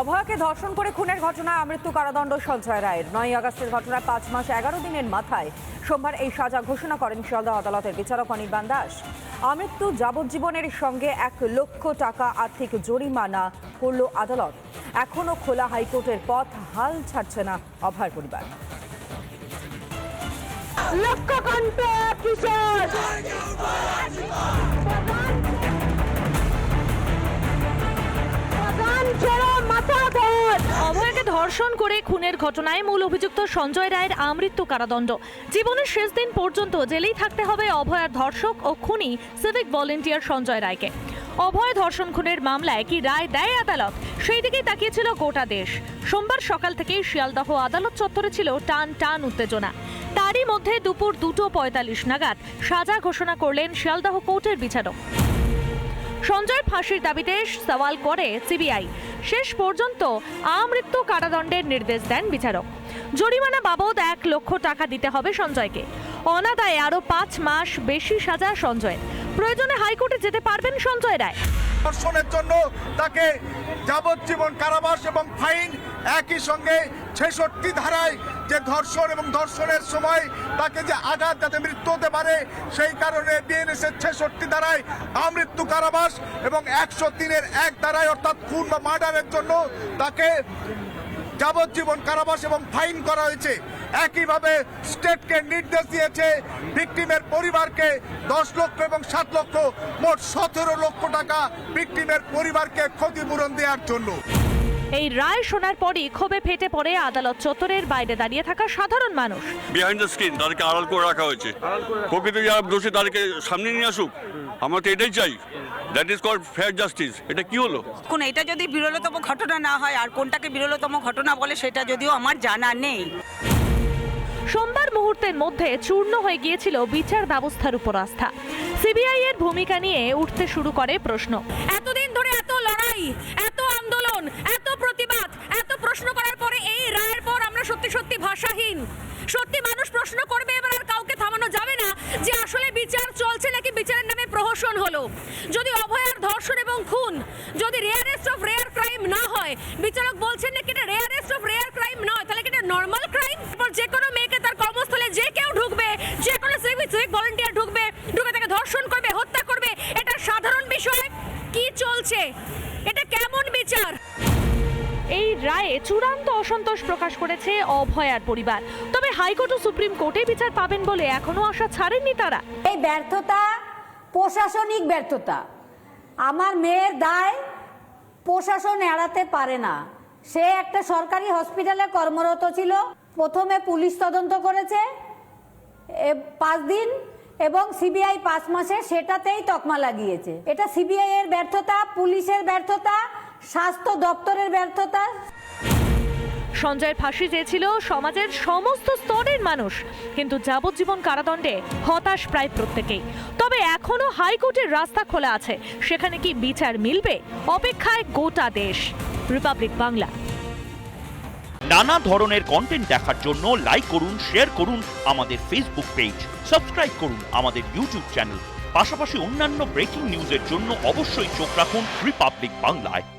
অভয়াকে ধর্ষণ করে খুনের ঘটনায় আমৃত্যু কারাদণ্ড সঞ্জয় রায়ের। নয় আগস্টের ঘটনায় পাঁচ মাস এগারো দিনের মাথায় সোমবার এই সাজা ঘোষণা করেন শিয়ালদহ আদালতের বিচারক অনির্বাণ দাস। আমৃত্যু যাবজ্জীবনের সঙ্গে এক লক্ষ টাকা আর্থিক জরিমানা করল আদালত। এখনও খোলা হাইকোর্টের পথ হাল ছাড়ছে না অভয়ের পরিবার। লক্ষ্যকণ্ঠ ধর্ষণ করে খুনের ঘটনায় মূল অভিযুক্ত সঞ্জয় রায়ের আমৃত্যু কারাদণ্ড। জীবনের শেষ দিন পর্যন্ত জেলেই থাকতে হবে অভয়ার ধর্ষক ও খুনি সিভিক ভলেন্টিয়ার সঞ্জয় রায়কে। অভয় ধর্ষণ খুনের মামলায় কি রায় দেয় আদালত? সেই দিকেই তাকিয়েছিল গোটা দেশ। সোমবার সকাল থেকেই শিয়ালদহ আদালত চত্বরে ছিল টান টান উত্তেজনা। তারই মধ্যে দুপুর দুটো পঁয়তাল্লিশ নাগাদ সাজা ঘোষণা করলেন শিয়ালদহ কোর্টের বিচারক। সঞ্জয়ের ফাঁসির দাবিতে সওয়াল করে সিবিআই। শেষ পর্যন্ত আমৃত্যু কারাদণ্ডের নির্দেশ দেন বিচারক। জরিমানা বাবদ এক লক্ষ টাকা দিতে হবে সঞ্জয়কে। অনাদায়ে আরও পাঁচ মাস বেশি সাজা সঞ্জয়ের। প্রয়োজনে হাইকোর্টে যেতে পারবেন সঞ্জয় রায়। ধর্ষণের জন্য তাকে যাবজ্জীবন কারাবাস এবং ফাইন একই সঙ্গে ছেষট্টি ধারায় যে ধর্ষণ এবং ধর্ষণের সময় তাকে যে আঘাত, যাতে মৃত্যু হতে পারে, সেই কারণে বিএনএস এর ছেষট্টি ধারায় আমৃত্যু কারাবাস এবং একশো তিনের এক ধারায় অর্থাৎ খুন বা মার্ডারের জন্য তাকে যাবজ্জীবন কারাবাস এবং ফাইন করা হয়েছে। একইভাবে স্টেটকে নির্দেশ দিয়েছে ভিকটিমের পরিবারকে দশ লক্ষ এবং সাত লক্ষ, মোট সতেরো লক্ষ টাকা ভিকটিমের পরিবারকে ক্ষতিপূরণ দেওয়ার জন্য। এই রায় শোনার পরই ক্ষোভে ফেটে পড়ে আদালত চত্বরের বাইরে দাঁড়িয়ে থাকা সাধারণ মানুষ। বিহাইন্ড দ্য স্ক্রিন তাদেরকে আড়াল করে রাখা হয়েছে। প্রকৃত যারা দোষী তাদেরকে সামনে নিয়ে আসুক। আমরা তো এটাই চাই। That is called fair justice এটা কি হলো? কোন এটা যদি বিরলতম ঘটনা না হয় আর কোনটাকে বিরলতম ঘটনা বলে সেটা যদিও আমার জানা নেই। সোমবার মুহূর্তের মধ্যে চূর্ণ হয়ে গিয়েছিল বিচার ব্যবস্থার উপর আস্থা। সিবিআই এর ভূমিকা নিয়ে উঠতে শুরু করে প্রশ্ন। এতদিন ধরে এত লড়াই এত আন্দোলন এত প্রতিবাদ এত প্রশ্ন করার পরে এই রায়ের পর আমরা সত্যি সত্যি ভাষাহীন। সত্যি মানুষ প্রশ্ন করবে এবার আর কাউকে থামানো যাবে না যে আসলে বিচার চলছে নাকি বিচারের নামে প্রহসন হলো। যদি অভয়ার ধর্ষণ এবং খুন, যদি রেয়ারেস্ট অফ রেয়ার ক্রাইম না হয়, বিচারক বলছেন নাকি এটা রেয়ারেস্ট অফ রেয়ার ক্রাইম নয়, তাহলে কি এটা নর্মাল ক্রাইম এরপর যে কোনো মেয়েকে তার কর্মস্থলে যে কেউ ঢুকবে, যে কোনো সিভিক সিভিক ভলেন্টিয়ার ঢুকবে, ঢুকে তাকে ধর্ষণ করবে, হত্যা করবে, এটা সাধারণ বিষয়। কি চলছে? এই রায়ে চূড়ান্ত অসন্তোষ প্রকাশ করেছে অভয়ার পরিবার। তবে হাইকোর্ট ও সুপ্রিম কোর্টে বিচার পাবেন বলে এখনও আশা ছাড়েননি তারা। এই ব্যর্থতা, প্রশাসনিক ব্যর্থতা, আমার মেয়ের দায় প্রশাসন এড়াতে পারে না। সে একটা সরকারি হসপিটালে কর্মরত ছিল, প্রথমে পুলিশ তদন্ত করেছে পাঁচ দিন, এবং সিবিআই পাঁচ মাসে সেটাতেই তকমা লাগিয়েছে। এটা সিবিআই এর ব্যর্থতা, পুলিশের ব্যর্থতা স্বাস্থ্য দপ্তরের ব্যর্থতা? সঞ্জয়ের ফাঁসি চেয়েছিল সমাজের সমস্ত স্তরের মানুষ কিন্তু যাবজ্জীবন কারাদণ্ডে হতাশ প্রায় প্রত্যেকেই। তবে এখনও হাইকোর্টের রাস্তা খোলা আছে। সেখানে কি বিচার মিলবে? অপেক্ষায় গোটা দেশ। রিপাবলিক বাংলা। নানা ধরনের কন্টেন্ট দেখার জন্য লাইক করুন শেয়ার করুন আমাদের ফেসবুক পেজ সাবস্ক্রাইব করুন আমাদের ইউটিউব চ্যানেল পাশাপাশি অন্যান্য ব্রেকিং নিউজের জন্য অবশ্যই চোখ রাখুন রিপাবলিক বাংলায়